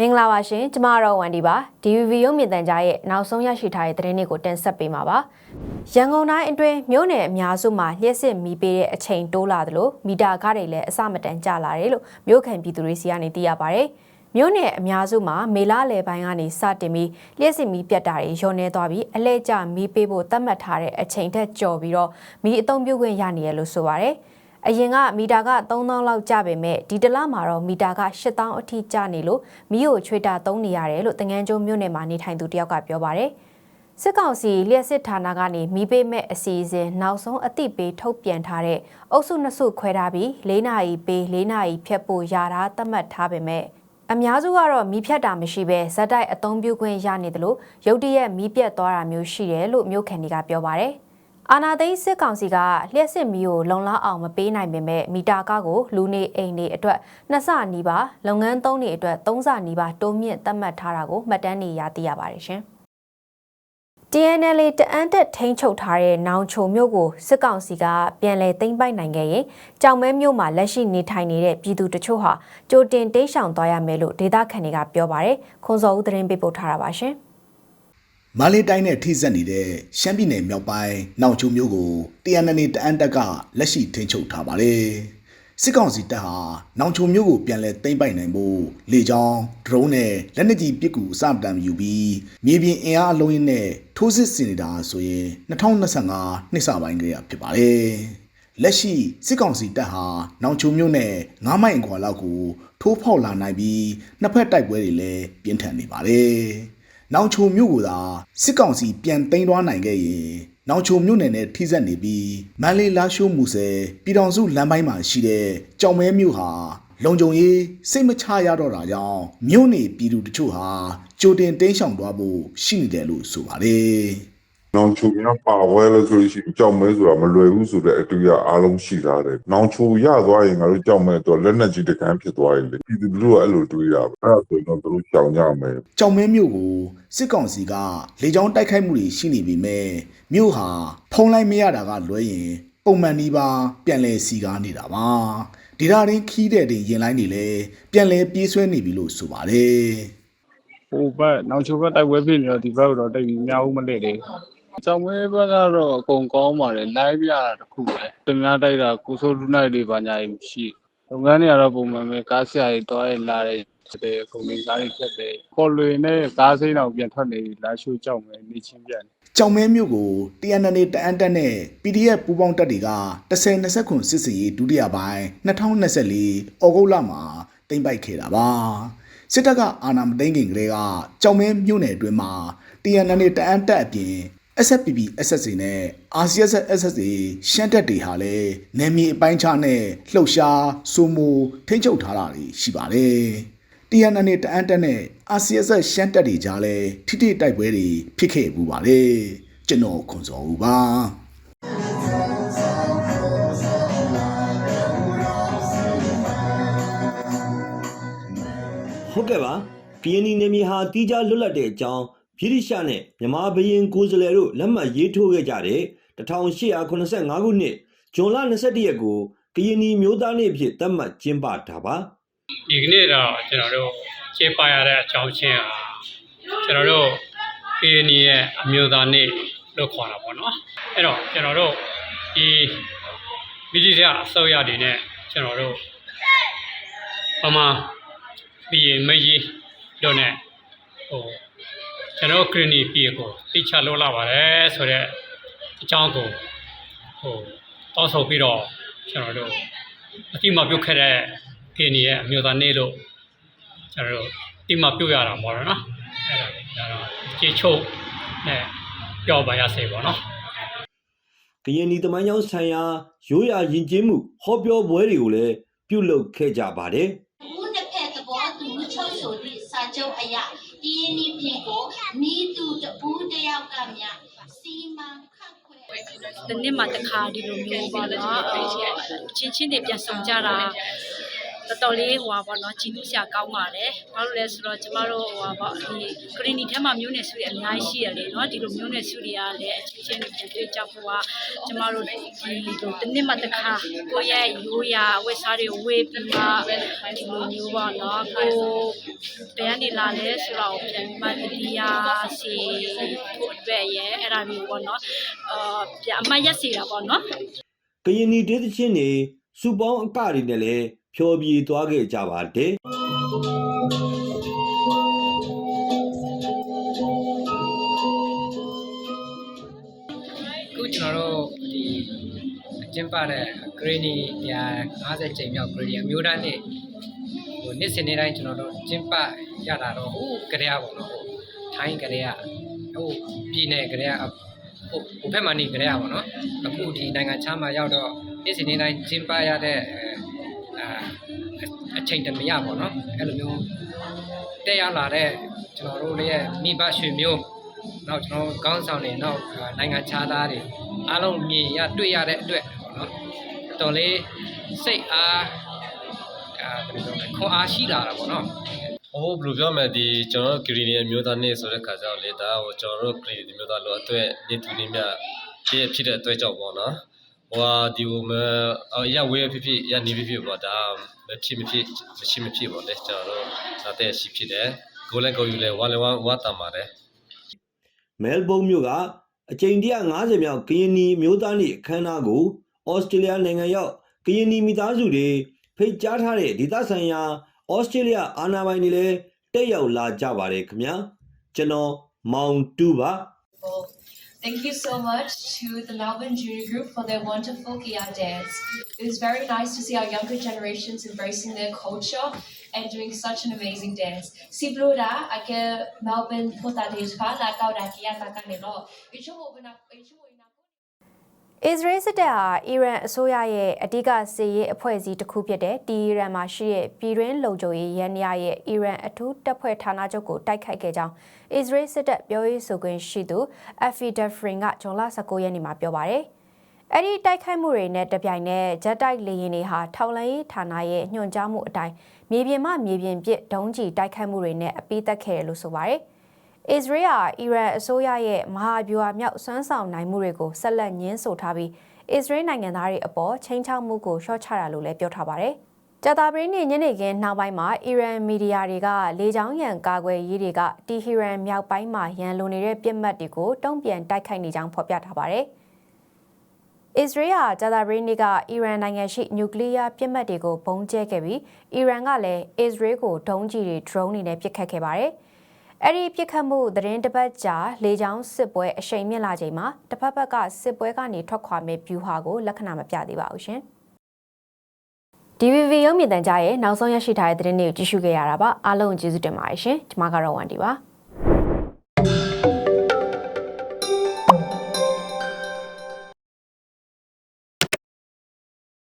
မင်္ဂလာပါရှင်ကျမတော့ဝန်ဒီပါ DVB ရုပ်မြင်သံကြားရဲ့နောက်ဆုံးရရှိထားတဲ့သတင်းတွေကိုတင်ဆက်ပေးမှာပါရန်ကုန်တိုင်းအတွင်းမြို့နယ်အများစုမှာလျှက်စစ်မီးပေးတဲ့အချိန်တိုးလာသလိုမီတာကားတွေလည်းအစမတန်ကျလာတယ်လို့မြို့ခံပြည်သူတွေစီကနေသိရပါဗျမြို့နယ်အများစုမှာမေလလယ်ပိုင်းကနေစတင်ပြီးလျှက်စစ်မီးပြတ်တာတွေလျော့နေသွားပြီးအလဲကျမီးပေးဖို့သတ်မှတ်ထားတဲ့အချိန်ထက်ကျော်ပြီးတော့မီးအသုံးပြုခွင့်ရနေရလို့ဆိုပါဗျ အရင်ကမီတာက3000လောက်ကျပေမဲ့ဒီတစ်လမှာတော့မီတာက8000အထိကျနေလို့မီးကိုချွေတာသုံးနေရတယ်လို့တငန်းကျိုးမြို့နယ်မှာနေထိုင်သူတယောက်ကပြောပါတယ်။စစ်ကောင်စီလျှက်စစ်ဌာနကနေမီးပေးမဲ့အစီအစဉ်နောက်ဆုံးအသိပေးထုတ်ပြန်ထားတဲ့အုပ်စုနှစ်စုခွဲထားပြီး၄နာရီပေး၄နာရီဖြတ်ဖို့ရတာသတ်မှတ်ထားပေမဲ့အများစုကတော့မီးဖြတ်တာမရှိဘဲဇက်တိုက်အသုံးပြုခွင့်ရနေတယ်လို့ရုတ်တရက်မီးပြတ်သွားတာမျိုးရှိတယ်လို့မြို့ခံတွေကပြောပါတယ်။ အာနာသိန်းစစ်ကောင်စီကလျှက်စစ်မီးကိုလုံလောက်အောင်မပေးနိုင်ပေမဲ့မီတာကားကိုလူနေအိမ်တွေအတွက်နှစ်ဆနီးပါလုပ်ငန်းသုံးတွေအတွက်သုံးဆနီးပါတိုးမြင့်သတ်မှတ်ထားတာကိုမှတ်တမ်းနေရသိရပါတယ်ရှင်။ TNL တအန်တက်ထိန်းချုပ်ထားတဲ့နောင်ချုံမြို့ကိုစစ်ကောင်စီကပြန်လည်သိမ်းပိုက်နိုင်ခဲ့ရင်ကြောင်မဲမြို့မှာလက်ရှိနေထိုင်နေတဲ့ပြည်သူတချို့ဟာကြိုတင်တိတ်ဆောင်သွားရမယ်လို့ဒေသခံတွေကပြောပါတယ်။ခွန်စောဦးသတင်းပေးပို့ထားတာပါရှင်။ မန္တလေးတိုင်းနဲ့ထိစပ်နေတဲ့ရှမ်းပြည်နယ်မြောက်ပိုင်းနောင်ချိုမျိုးကိုတရားနယ်နေတအန်တက်ကလက်ရှိထိန်းချုပ်ထားပါတယ်။စစ်ကောင်စီတပ်ဟာနောင်ချိုမျိုးကိုပြန်လည်သိမ်းပိုက်နိုင်ဖို့လေကြောင်းဒရုန်းနဲ့လက်နက်ကြီးပစ်ကူအစတမ်းယူပြီးမြေပြင်အင်အားအလုံးရင်းနဲ့ထိုးစစ်ဆင်နေတာဆိုရင်2025နှစ်စပိုင်းကလေးဖြစ်ပါတယ်။လက်ရှိစစ်ကောင်စီတပ်ဟာနောင်ချိုမျိုးနဲ့9မိုင်ခွာလောက်ကိုထိုးဖောက်လာနိုင်ပြီးနှစ်ဖက်တိုက်ပွဲတွေလည်းပြင်းထန်နေပါတယ်။ နောင်ချိုမြို့ကိုသာစစ်ကောင်စီပြန်သိမ်းသွားနိုင်ခဲ့ရင်နောင်ချိုမြို့နယ်နဲ့ထိစပ်နေပြီးမန္တလေးလာရှိုးမူဆယ်ပြည်တော်စုလမ်းပိုင်းမှာရှိတဲ့ကြောင်မဲမြို့ဟာလုံခြုံရေးစိတ်မချရတော့တာကြောင့်မြို့နေပြည်သူတချို့ဟာကြိုတင်တင်းရှောင်သွားဖို့ရှိနေတယ်လို့ဆိုပါတယ်။ နောင်ချိုများပါဝဲလို့ဆိုလို့ရှိရင်ကြောက်မဲဆိုတာမလွယ်ဘူးဆိုတဲ့အတူရအားလုံးရှိထားတယ်။နောင်ချိုရသွားရင်ငါတို့ကြောက်မဲတော့လက်နက်ကြီးတကန်းဖြစ်သွားရင်လေပြည်သူလူထုကအဲ့လိုတွေးရပါအဲ့ဒါဆိုရင်တော့သူတို့ရှောင်ကြမယ်ကြောင်မဲမြို့ကိုစစ်ကောင်စီကလေကြောင်းတိုက်ခိုက်မှုတွေရှိနေပြီမဲ့မြို့ဟာဖုံးလိုက်မရတာကလွဲရင်ပုံမှန်ဒီပါပြန်လဲစီကားနေတာပါဒေတာရင်းခီးတဲ့တင်ရင်လိုင်းတွေလည်းပြန်လဲပြေးဆွဲနေပြီလို့ဆိုပါတယ်ဟိုဘက်နောက်ချိုဘက်တိုက်ပွဲဖြစ်နေတော့ဒီဘက်ကတော့တိတ်ပြီးများဦးမလဲလေ ကျောင်းမဲဘက်ကတော့အကုန်ကောင်းပါတယ် live ရတာတခုပဲတများတိုက်တာကိုဆိုလူနိုင်တွေပါညာရင်မရှိလုပ်ငန်းတွေကတော့ပုံမှန်ပဲကားဆရာတွေတွားရလာတယ်တဲ့ကုန်တွေကားတွေဖြတ်တယ်ပေါ်လွင်နဲ့ကားစိမ်းအောင်ပြန်ထွက်နေလာရှိုးကြောက်မယ်နေချင်းပြန်ကြောင်မဲမြို့ကို TNN တအန်တက်နဲ့ PDF ပူးပေါင်းတပ်တွေက10-20ခုစစ်စင်ရေးဒုတိယပိုင်း2024ဩဂုတ်လမှာတင်ပိုက်ခဲ့တာပါစစ်တပ်ကအာဏာမသိမ်းခင်ကတည်းကကြောင်မဲမြို့နယ်အတွင်းမှာ TNN တအန်တက်အပြင် SFPP SSA နဲ့ RCS SSA ရှမ်းတပ်တွေဟာလည်းနယ်မြေအပိုင်းခြားနဲ့လှုပ်ရှားစိုးမိုးထိန်းချုပ်ထားတာတွေရှိပါတယ်။ TNN တအန်တက်နဲ့ RCS ရှမ်းတပ်တွေကြားလဲထိထိတိုက်ပွဲတွေဖြစ်ခဲ့ပူပါတယ်။ကျွန်တော်ခွန်စောဦးပါ။ဟုတ်ကဲ့ပါကရင်နီနယ်မြေဟာတီးခြားလွတ်လပ်တဲ့အကြောင်း ဗြိတိရှနဲ့မြန်မာဘရင်ကိုယ်စားလှယ်တို့လက်မှတ်ရေးထိုးခဲ့ကြတဲ့1885ခုနှစ်ဇွန်လ22ရက်ကိုကရင်နီမျိုးသားနေ့အဖြစ်သတ်မှတ်ကျင်းပတာပါဒီကနေ့တော့ကျွန်တော်တို့ကျေးပါရတဲ့အကြောင်းချင်းဟာကျွန်တော်တို့ KNY ရဲ့အမျိုးသားနေ့လို့ခေါ်တာပေါ့နော်အဲ့တော့ကျွန်တော်တို့ဒီမိကြီးကအစိုးရတွေနဲ့ကျွန်တော်တို့ပမာပြီးရင်မကြီးတို့နဲ့ဟို ကျွန်တော် KNY ပြည်ကိုတိချလို့လာပါတယ်ဆိုတော့အကြောင်းကိုဟိုတောင်းဆိုပြီးတော့ကျွန်တော်တို့အတိမပြုတ်ခဲ့တဲ့ KNY ရဲ့အမျိုးသားနေ့လို့ကျွန်တော်တို့ဒီမှာပြုတ်ရတာပေါ့နော်အဲ့ဒါဒါတော့ကြေချုပ်နဲ့ပြောပါရစေပေါ့နော်ကရင်နီတမိုင်းကြောင်းဆိုင်ရာရိုးရာယဉ်ကျေးမှုဟောပြောပွဲတွေကိုလည်းပြုလုပ်ခဲ့ကြပါတယ်ဘူးနှစ်ဖက်သဘောတူချုပ်ဆိုသည့်စာချုပ်အရဒီနီပြည်ကို မိသူတပူးတယောက်ကမြစီမံခန့်ခွဲဒီနေ့မှတစ်ခါဒီလိုမျိုးပါလားချင်းချင်းတွေပြန်ဆောင်ကြတာ တော်တော်လေးဟိုပါပေါ့နော်ကြည်နူးစရာကောင်းပါတယ်ဘာလို့လဲဆိုတော့ကျမတို့ဟိုပါပေါ့ဒီကရီနီထဲမှာမျိုးနယ်စုတွေအများကြီးရှိရလေနော်ဒီလိုမျိုးနယ်စုတွေကလည်းအချင်းချင်းပြန်တွေ့ကြဖို့ကကျမတို့ဒီလိုတစ်နှစ်မှတစ်ခါကိုယ့်ရဲ့ရိုးရာဝတ်စားတွေဝေးပြီးမှဒီလိုမျိုးပေါ့နော်ကိုဘယ်ကနေလာလဲဆိုတော့ပြန်ပြီးမှတတိယစီဖို့အတွက်ရဲ့အဲ့ဒါမျိုးပေါ့နော်အာပြန်အမှတ်ရက်စီတာပေါ့နော်ကရင်နီဒေသချင်းတွေစုပေါင်းအကတွေနဲ့လည်း ဖြောပြသွားခဲ့ကြပါတယ်အခုကျွန်တော်တို့ဒီအကျင်းပတဲ့ grade ရာ50ချိန်မြောက် grade အမျိုးသားနေ့ဟိုနေ့စဉ်နေ့တိုင်းကျွန်တော်တို့ကျင်းပရတာတော့ဟိုကရေပေါ့နော်ဟိုထိုင်းကရေဟိုပြည်နယ်ကရေဟိုဟိုဘက်မှာနေကရေပေါ့နော်အခုဒီနိုင်ငံခြားမှာရောက်တော့နေ့စဉ်နေ့တိုင်းကျင်းပရတဲ့ အာအချိန်တမရပေါ့နော်အဲ့လိုမျိုးတက်ရောက်လာတဲ့ကျွန်တော်တို့ရဲ့မိဘရွှေမျိုးနောက်ကျွန်တော်ကောင်းဆောင်တွေနောက်နိုင်ငံခြားသားတွေအားလုံးမြင်ရတွေ့ရတဲ့အတွက်ပေါ့နော်တော်လေးစိတ်အားအာဘယ်လိုပြောမလဲခွန်အားရှိလာတာပေါ့နော်ဟိုဘယ်လိုပြောမလဲဒီကျွန်တော်တို့ဂရီနီအမျိုးသားနေ့ဆိုတဲ့ခါကျတော့လေဒါဟိုကျွန်တော်တို့ဂရီနီမျိုးသားလို့အတွက်နေသူနေမြဖြစ်ဖြစ်တဲ့အတွက်ကြောင့်ပေါ့နော် ဟိုဟာဒီဟိုမအရဝေးဖြစ်ဖြစ်ရနေဖြစ်ဖြစ်ပေါ့ဒါမဖြစ်မဖြစ်မရှိမဖြစ်ပေါ့လေကျွန်တော်တို့ဒါတဲ့ရှိဖြစ်တယ်ကိုလည်းကိုယူလဲဝါလည်းဝါဝါတမ်းပါတယ်မဲလ်ဘုန်းမြို့ကအကြိမ်150မြောက်ကရင်နီမျိုးသားနေ့အခမ်းအနားကိုဩစတြေးလျနိုင်ငံရောက်ကရင်နီမိသားစုတွေဖိတ်ကြားထားတဲ့ဒေသဆိုင်ရာဩစတြေးလျအာဏာပိုင်တွေလည်းတက်ရောက်လာကြပါတယ်ခင်ဗျာကျွန်တော်မောင်တူပါ Thank you so much to the Melbourne Junior Group for their wonderful Kia dance. It was very nice to see our younger generations embracing their culture and doing such an amazing dance. Si Blora, ake Melbourne pota de la kauda Kia takanelo. Ichu အစ္စရေးစစ်တပ်ဟာအီရန်အစိုးရရဲ့အဓိကစစ်ရေးအဖွဲ့အစည်းတစ်ခုဖြစ်တဲ့တီအီရန်မှာရှိတဲ့ပြည်တွင်းလုံခြုံရေးရန်ရာရဲ့အီရန်အထူးတပ်ဖွဲ့ဌာနချုပ်ကိုတိုက်ခိုက်ခဲ့ကြောင်းအစ္စရေးစစ်တပ်ပြောရေးဆိုခွင့်ရှိသူအဖီဒဖရင်ကဂျွန်လ19ရက်နေ့မှာပြောပါတယ်။အဲ့ဒီတိုက်ခိုက်မှုတွေနဲ့တပြိုင်နက်ဂျက်တိုက်လေယာဉ်တွေဟာထောက်လန်းရေးဌာနရဲ့ညွှန်ကြားမှုအတိုင်းမြေပြင်မှမြေပြင်ပစ်ဒုံးကျည်တိုက်ခိုက်မှုတွေနဲ့အပိသက်ခဲ့တယ်လို့ဆိုပါတယ်။ အစ္စရေးဟာအီရန်အစိုးရရဲ့မဟာဗျူဟာမြောက်စွမ်းဆောင်နိုင်မှုတွေကိုဆက်လက်ညှင်းဆိုထားပြီးအစ္စရေးနိုင်ငံသားတွေအပေါ်ချိန်ချောက်မှုကိုရှော့ချတာလို့လည်းပြောထားပါတယ်။ကြာတာပရင်းနေ့ညနေခင်းနောက်ပိုင်းမှာအီရန်မီဒီယာတွေကလေကြောင်းရန်ကာကွယ်ရေးတွေကတီဟီရန်မြောက်ပိုင်းမှာရန်လိုနေတဲ့ပြစ်မှတ်တွေကိုတုံ့ပြန်တိုက်ခိုက်နေကြောင်းဖော်ပြထားပါတယ်။အစ္စရေးဟာကြာတာပရင်းနေ့ကအီရန်နိုင်ငံရှိနျူကလ িয়ার ပြစ်မှတ်တွေကိုဘုံကျဲခဲ့ပြီးအီရန်ကလည်းအစ္စရေးကိုဒုံးကျည်တွေ drone တွေနဲ့ပစ်ခတ်ခဲ့ပါတယ်။ အဲ့ဒီပြစ်ခတ်မှုသတင်းတစ်ပတ်ကြာလေကြောင်းစစ်ပွဲအရှိန်မြင့်လာချိန်မှာတစ်ဖက်ဘက်ကစစ်ပွဲကနေထွက်ခွာမဲ့ဗျူဟာကိုလက္ခဏာမပြသေးပါဘူးရှင်။ DVV ရုံးမြင့်တန်ကြားရဲ့နောက်ဆုံးရရှိထားတဲ့သတင်းတွေကိုကြည့်ရှုခဲ့ရတာပါအားလုံးကျေးဇူးတင်ပါတယ်ရှင်ကျွန်မကတော့ဝန်ဒီပါ